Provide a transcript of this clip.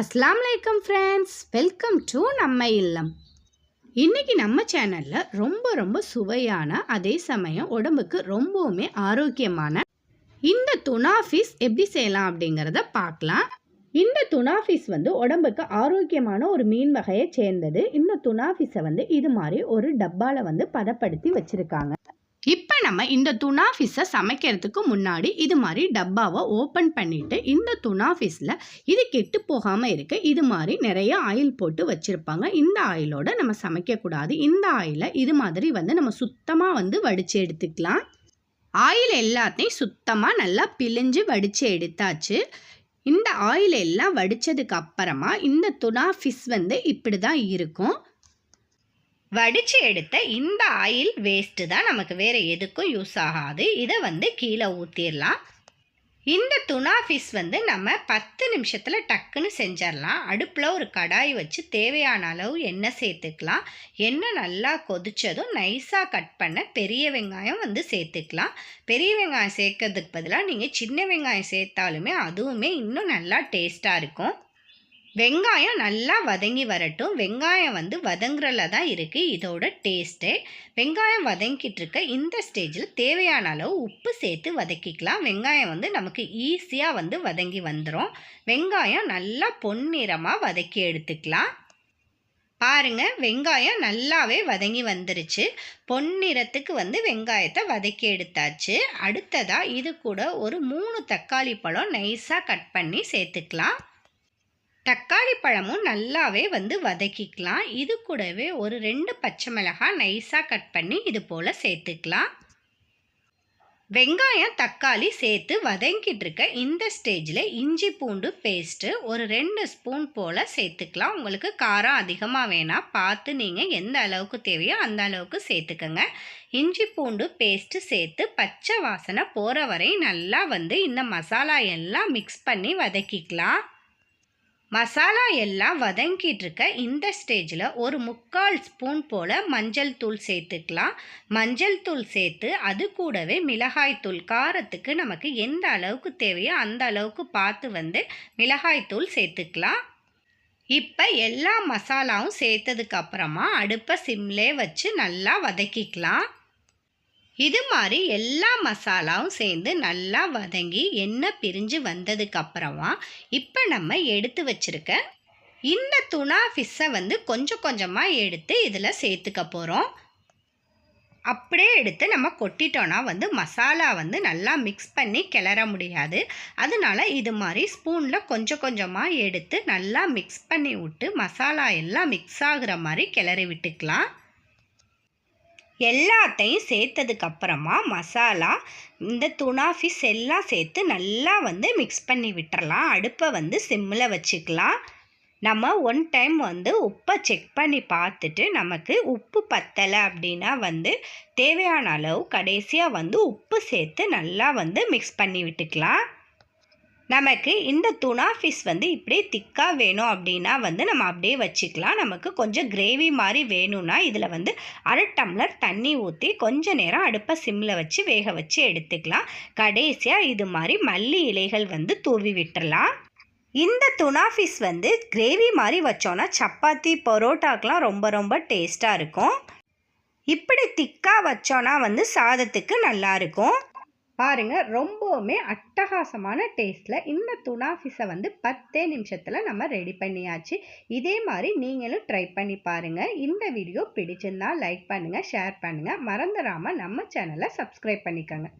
அஸ்லாம் வலைக்கம் friends welcome to நம்ம இல்லம். இன்னைக்கு நம்ம சேனலில் ரொம்ப ரொம்ப சுவையான அதே சமயம் உடம்புக்கு ரொம்பவுமே ஆரோக்கியமான இந்த துணாஃபீஸ் எப்படி செய்யலாம் அப்படிங்கிறத பார்க்கலாம். இந்த துணாஃபீஸ் வந்து உடம்புக்கு ஆரோக்கியமான ஒரு மீன் வகையை சேர்ந்தது. இந்த துணாஃபீஸை வந்து இது மாதிரி ஒரு டப்பாவில் வந்து பதப்படுத்தி வச்சுருக்காங்க. இப்போ நம்ம இந்த துணா ஃபிஷ்ஷை சமைக்கிறதுக்கு முன்னாடி இது மாதிரி டப்பாவை ஓப்பன் பண்ணிவிட்டு இந்த துணா இது கெட்டு போகாமல் இருக்க. இது மாதிரி நிறைய ஆயில் போட்டு வச்சுருப்பாங்க. இந்த ஆயிலோட நம்ம சமைக்கக்கூடாது இந்த ஆயிலை இது மாதிரி வந்து நம்ம சுத்தமாக வந்து வடித்து எடுத்துக்கலாம். ஆயில் எல்லாத்தையும் சுத்தமாக நல்லா பிழிஞ்சு வடித்து எடுத்தாச்சு. இந்த ஆயில் எல்லாம் வடித்ததுக்கு அப்புறமா இந்த துணா ஃபிஷ் வந்து இப்படி தான் இருக்கும். வடித்து எடுத்த இந்த ஆயில் வேஸ்ட்டு தான் நமக்கு வேறு எதுக்கும் யூஸ் ஆகாது. இதை வந்து கீழே ஊற்றிடலாம் இந்த துணா ஃபிஷ் வந்து நம்ம பத்து நிமிஷத்தில் டக்குன்னு செஞ்சிடலாம் அடுப்பில் ஒரு கடாய் வச்சு தேவையான அளவு எண்ணெய் சேர்த்துக்கலாம். எண்ணெய் நல்லா கொதிச்சதும் நைஸாக கட் பண்ண பெரிய வெங்காயம் வந்து சேர்த்துக்கலாம். பெரிய வெங்காயம் சேர்க்கறதுக்கு பதிலாக நீங்கள் சின்ன வெங்காயம் சேர்த்தாலுமே அதுவுமே இன்னும் நல்லா டேஸ்ட்டாக இருக்கும். வெங்காயம் நல்லா வதங்கி வரட்டும். வெங்காயம் வந்து வதங்குறல தான் இருக்குது இதோட டேஸ்ட்டு வெங்காயம் வதங்கிட்டு இருக்க இந்த ஸ்டேஜில் தேவையான அளவு உப்பு சேர்த்து வதக்கிக்கலாம். வெங்காயம் வந்து நமக்கு ஈஸியாக வந்து வதங்கி வந்துடும் வெங்காயம் நல்லா பொன்னிறமாக வதக்கி எடுத்துக்கலாம். பாருங்க வெங்காயம் நல்லாவே வதங்கி வந்துருச்சு. பொன்னிறத்துக்கு வந்து வெங்காயத்தை வதக்கி எடுத்தாச்சு. அடுத்ததாக இது கூட ஒரு மூணு தக்காளி பழம் நைஸாக கட் பண்ணி சேர்த்துக்கலாம். தக்காளி பழமும் நல்லாவே வந்து வதக்கிக்கலாம். இது கூடவே ஒரு ரெண்டு பச்சை மிளகாய் நைஸாக கட் பண்ணி இது போல் சேர்த்துக்கலாம். வெங்காயம் தக்காளி சேர்த்து வதங்கிட்டு இருக்க இந்த ஸ்டேஜில் இஞ்சி பூண்டு பேஸ்ட்டு ஒரு ரெண்டு ஸ்பூன் போல் சேர்த்துக்கலாம். உங்களுக்கு காரம் அதிகமாக வேணாம் பார்த்து நீங்கள் எந்த அளவுக்கு தேவையோ அந்த அளவுக்கு சேர்த்துக்கோங்க. இஞ்சி பூண்டு பேஸ்ட்டு சேர்த்து பச்சை வாசனை போகிற வரை நல்லா வந்து இந்த மசாலா எல்லாம் மிக்ஸ் பண்ணி வதக்கிக்கலாம். மசாலா எல்லாம் வதங்கிட்டு இருக்க இந்த ஸ்டேஜில் ஒரு முக்கால் ஸ்பூன் போல் மஞ்சள் தூள் சேர்த்துக்கலாம். மஞ்சள் தூள் சேர்த்து அது கூடவே மிளகாய் தூள். காரத்துக்கு நமக்கு எந்த அளவுக்கு தேவையோ அந்த அளவுக்கு பார்த்து வந்து மிளகாய் தூள் சேர்த்துக்கலாம். இப்போ எல்லா மசாலாவும் சேர்த்ததுக்கு அப்புறமா அடுப்பை சிம்லே வச்சு நல்லா வதக்கிக்கலாம். இது மாதிரி எல்லா மசாலாவும் சேர்ந்து நல்லா வதங்கி எண்ணெய் பிரிஞ்சு வந்ததுக்கப்புறமா இப்போ நம்ம எடுத்து வச்சுருக்க இந்த துணா ஃபிஷ்ஷை வந்து கொஞ்சம் கொஞ்சமாக எடுத்து இதில் சேர்த்துக்க போகிறோம் அப்படியே எடுத்து நம்ம கொட்டிட்டோன்னா வந்து மசாலா வந்து நல்லா மிக்ஸ் பண்ணி கிளற முடியாது. அதனால இது மாதிரி ஸ்பூனில் கொஞ்சம் கொஞ்சமாக எடுத்து நல்லா மிக்ஸ் பண்ணி விட்டு மசாலா எல்லாம் மிக்ஸ் ஆகுற மாதிரி கிளறி விட்டுக்கலாம். எல்லாத்தையும் சேர்த்ததுக்கு அப்புறமா மசாலா இந்த துணா ஃபிஷ் எல்லாம் சேர்த்து நல்லா வந்து மிக்ஸ் பண்ணி விட்டுறலாம். அடுப்பை வந்து சிம்மில் வச்சுக்கலாம். நம்ம ஒன் டைம் வந்து உப்பை செக் பண்ணி பார்த்துட்டு நமக்கு உப்பு பத்தலை அப்படின்னா வந்து தேவையான அளவு கடைசியாக வந்து உப்பு சேர்த்து நல்லா வந்து மிக்ஸ் பண்ணி விட்டுக்கலாம். நமக்கு இந்த துணா ஃபிஷ் வந்து இப்படியே திக்காக வேணும் அப்படின்னா வந்து நம்ம அப்படியே வச்சுக்கலாம். நமக்கு கொஞ்சம் கிரேவி மாதிரி வேணும்னா இதில் வந்து அரை டம்ளர் தண்ணி ஊற்றி கொஞ்ச நேரம் அடுப்பை சிம்மில் வச்சு வேக வச்சு எடுத்துக்கலாம். கடைசியாக இது மாதிரி மல்லி இலைகள் வந்து தூவி விட்டுறலாம். இந்த துணா ஃபிஷ் வந்து கிரேவி மாதிரி வச்சோன்னா சப்பாத்தி பரோட்டாக்கெலாம் ரொம்ப ரொம்ப டேஸ்ட்டாக இருக்கும். இப்படி திக்காக வச்சோன்னா வந்து சாதத்துக்கு நல்லாயிருக்கும் பாருங்கள் ரொம்பவுமே அட்டகாசமான டேஸ்ட்டில் இந்த துனாஃபிஸை வந்து பத்தே நிமிஷத்தில் நம்ம ரெடி பண்ணியாச்சு. இதே மாதிரி நீங்களும் ட்ரை பண்ணி பாருங்கள் இந்த வீடியோ பிடிச்சிருந்தா லைக் பண்ணுங்கள் ஷேர் பண்ணுங்கள் மறந்துடாமல் நம்ம சேனலை சப்ஸ்கிரைப் பண்ணிக்கோங்க.